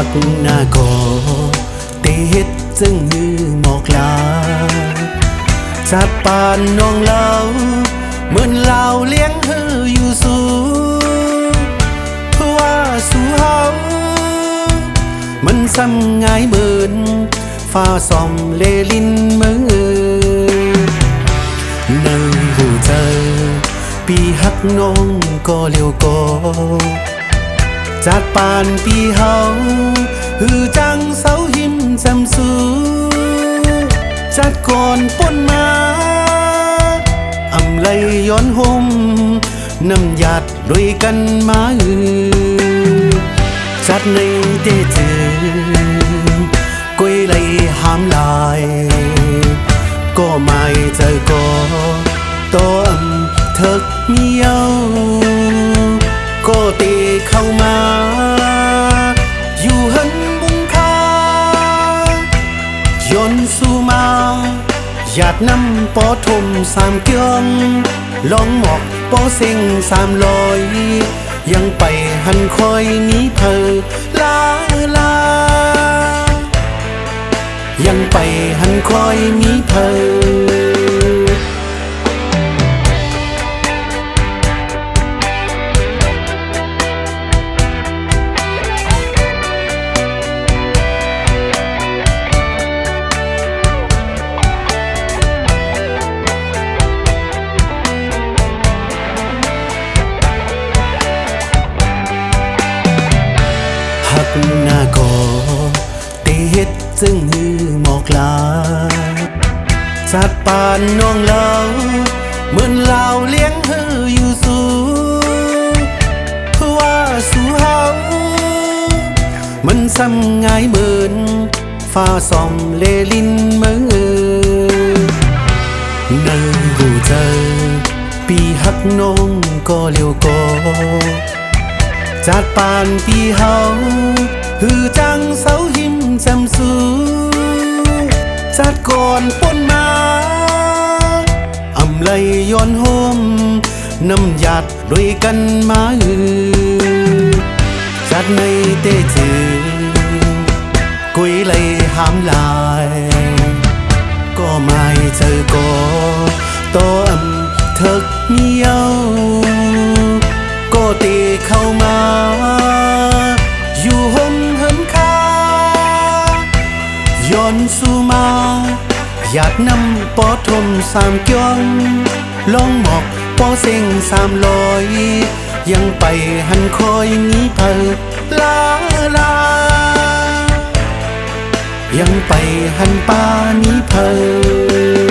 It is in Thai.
ักหน้าก็เตเฮ็ดจึงมือหมอกลาจัดปานน้องเราเหมือนเราเลี้ยงเธออยู่สูเพื่อว่าสู่เฮามันซ้ำง่ายเหมือนฟ้าส่อมเลลินเมือในหูเจอปีฮักน้องก็เร็วก็ จากปานปีเฮาหือจังเสาหิมจำสูจัดก่อนป้นมาอำไลย้อนห่มน้ำหยาดด้วยกันมาอือจัดในเตเจอกุยเลยห้ามลาย ก็ไม่จอก็ต้มเถิกเมียว ก็ตีเข้ามา สู่มาหยาดน้ำปอทมสามเกียงลองหมอกปอเซ็งสามลอย ยังไปหันคอยนี้เพอลาลา ยังไปหันคอยนี้เพอ หน้าก็เตเฮ็ดจึงหือหมอกลาจัดป่านน้องเราเหมือนเราเลี้ยงเธออยู่สูเพื่อว่าสู่เฮามันซ้ำง่ายเหมือนฟ้าส่อมเลลินเมืองในหูเจอปีหักน้องก็เร็วก็ จากปานปีเฮาหือจังเสาหิมจำสูจากก่อนป้นมาอำไลย้อนโฮมน้ำหยาดด้วยกันมาอือจากในเตจือกุยเลยห้ามลาย ก็ไม่เจอก็ต้มเถิกเมียว ก็ตีเข้ามา ย้อนสู่มาอยากนำปอทมสามจ้องลองหมอกปอเพล